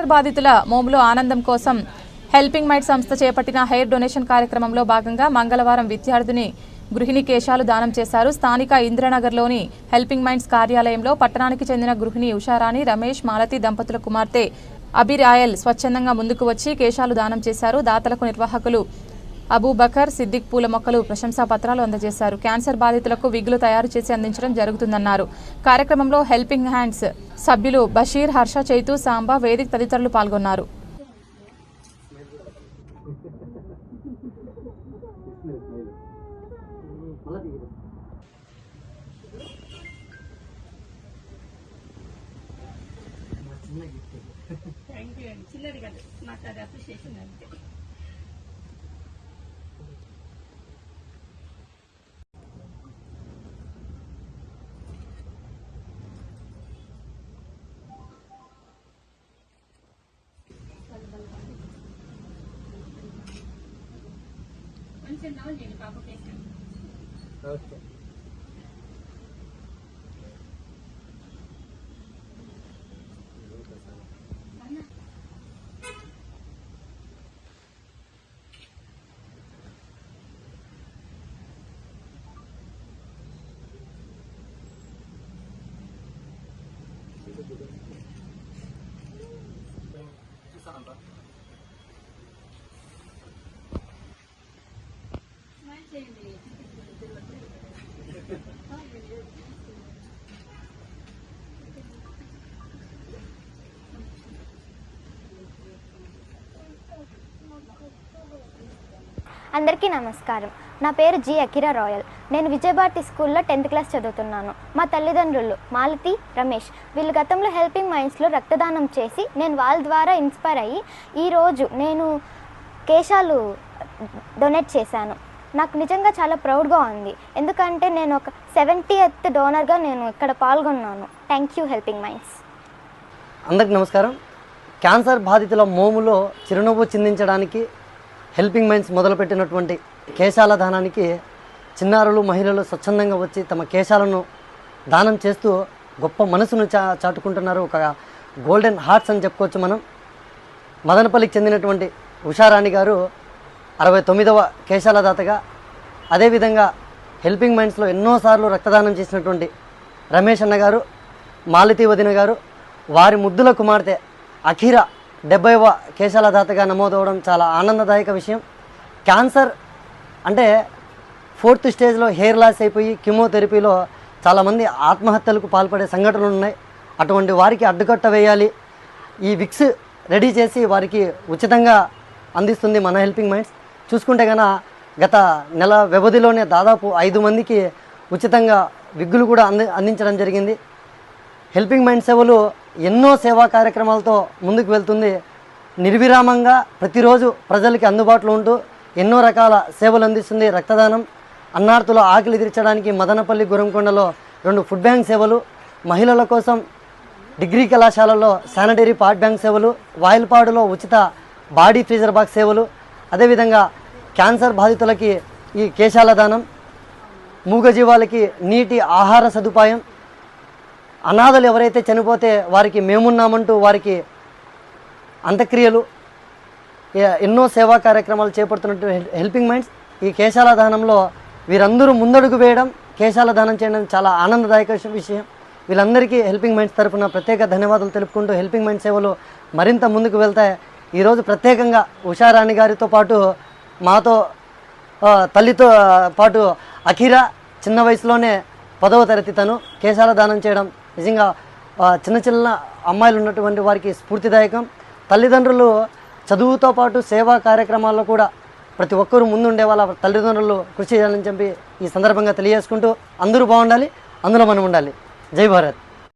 Cancer బాధితుల మోములో ఆనందం కోసం హెల్పింగ్ మైట్ సంస్థ చేపట్టిన హెయిర్ డొనేషన్ కార్యక్రమంలో భాగంగా మంగళవారం విద్యార్థిని గృహిణి కేశాలు దానం చేశారు. స్థానిక ఇంద్రనగర్లోని హెల్పింగ్ మైండ్స్ కార్యాలయంలో పట్టణానికి చెందిన గృహిణి ఉషారాణి రమేష్ మాలతి దంపతుల కుమార్తె అభిరాయల్ స్వచ్ఛందంగా ముందుకు వచ్చి కేశాలు దానం చేశారు. దాతలకు నిర్వాహకులు అబూబకర్ సిద్దిక్ పూల మొక్కలు ప్రశంసా పత్రాలు అందజేశారు. క్యాన్సర్ బాధితులకు విగ్గులు తయారు చేసి అందించడం జరుగుతుందన్నారు. కార్యక్రమంలో హెల్పింగ్ హ్యాండ్స్ సభ్యులు బషీర్ హర్ష చైతు సాంబా వేదిక్ తదితరులు పాల్గొన్నారు. చిన్నది కాదు. నాకు అది అప్రిషియేషన్ అంతే. కొంచెం డౌన్ చేయండి పాప పేషెంట్ అందరికీ నమస్కారం. నా పేరు జి అకిరా రాయల్. నేను విజయభారతి స్కూల్లో టెన్త్ క్లాస్ చదువుతున్నాను. మా తల్లిదండ్రులు మాలతి రమేష్ వీళ్ళు గతంలో హెల్పింగ్ మైండ్స్లో రక్తదానం చేసి నేను వాళ్ళ ద్వారా ఇన్స్పైర్ అయ్యి ఈరోజు నేను కేశాలు డొనేట్ చేశాను. నాకు నిజంగా చాలా ప్రౌడ్గా ఉంది. ఎందుకంటే నేను ఒక సెవెంటీ ఎత్ డోనర్గా నేను ఇక్కడ పాల్గొన్నాను. Thank you helping minds. అందరికి నమస్కారం. క్యాన్సర్ బాధితుల మోములో చిరునవ్వు చిందించడానికి హెల్పింగ్ మైండ్స్ మొదలుపెట్టినటువంటి కేశాల దానానికి చిన్నారులు మహిళలు స్వచ్ఛందంగా వచ్చి తమ కేశాలను దానం చేస్తూ గొప్ప మనసును చా చాటుకుంటున్నారు. ఒక గోల్డెన్ హార్ట్స్ అని చెప్పుకోవచ్చు మనం. మదనపల్లికి చెందినటువంటి ఉషారాణి గారు అరవై తొమ్మిదవ కేశాల దాతగా అదేవిధంగా హెల్పింగ్ మైండ్స్లో ఎన్నోసార్లు రక్తదానం చేసినటువంటి రమేష్ అన్న గారు మాలతి వదిన గారు వారి ముద్దుల కుమార్తె అఖిర డెబ్బైవ కేశాల దాతగా నమోదవడం చాలా ఆనందదాయక విషయం. క్యాన్సర్ అంటే ఫోర్త్ స్టేజ్లో హెయిర్ లాస్ అయిపోయి కిమోథెరపీలో చాలామంది ఆత్మహత్యలకు పాల్పడే సంఘటనలు ఉన్నాయి. అటువంటి వారికి అడ్డుకట్ట వేయాలి. ఈ విక్స్ రెడీ చేసి వారికి ఉచితంగా అందిస్తుంది మన హెల్పింగ్ మైండ్స్. చూసుకుంటే కనుక గత నెల వ్యవధిలోనే దాదాపు ఐదు మందికి ఉచితంగా విగ్గులు కూడా అంది అందించడం జరిగింది. హెల్పింగ్ మైండ్ సేవలు ఎన్నో సేవా కార్యక్రమాలతో ముందుకు వెళ్తుంది. నిర్విరామంగా ప్రతిరోజు ప్రజలకి అందుబాటులో ఉంటూ ఎన్నో రకాల సేవలు అందిస్తుంది రక్తదానం. అన్నార్తుల ఆకలి తీర్చడానికి మదనపల్లి గురంకొండలో రెండు ఫుడ్ బ్యాంక్ సేవలు మహిళల కోసం డిగ్రీ కళాశాలలో శానిటరీ పాట్ బ్యాంక్ సేవలు వాయిల్పాడులో ఉచిత బాడీ ఫ్రీజర్ బాక్స్ సేవలు అదేవిధంగా క్యాన్సర్ బాధితులకి ఈ కేశాల దానం మూగజీవాలకి నీటి ఆహార సదుపాయం అనాథలు ఎవరైతే చనిపోతే వారికి మేమున్నామంటూ వారికి అంత్యక్రియలు ఎన్నో సేవా కార్యక్రమాలు చేపడుతున్నట్టు హెల్- హెల్పింగ్ మైండ్స్ ఈ కేశాల దానంలో వీరందరూ ముందడుగు వేయడం కేశాల దానం చేయడం చాలా ఆనందదాయక విషయం వీళ్ళందరికీ హెల్పింగ్ మైండ్స్ తరఫున ప్రత్యేక ధన్యవాదాలు తెలుపుకుంటూ హెల్పింగ్ మైండ్ సేవలు మరింత ముందుకు వెళ్తాయి. ఈరోజు ప్రత్యేకంగా ఉషారాణి గారితో పాటు మాతో తల్లితో పాటు అఖిర చిన్న వయసులోనే పదవ తరగతి తను కేశాల దానం చేయడం నిజంగా చిన్న చిన్న అమ్మాయిలు ఉన్నటువంటి వారికి స్ఫూర్తిదాయకం. తల్లిదండ్రులు చదువుతో పాటు సేవా కార్యక్రమాల్లో కూడా ప్రతి ఒక్కరూ ముందుండే వాళ్ళ తల్లిదండ్రులు కృషి చేయాలని చెప్పి ఈ సందర్భంగా తెలియజేసుకుంటూ అందరూ బాగుండాలి అందులో మనం ఉండాలి. జై భారత్.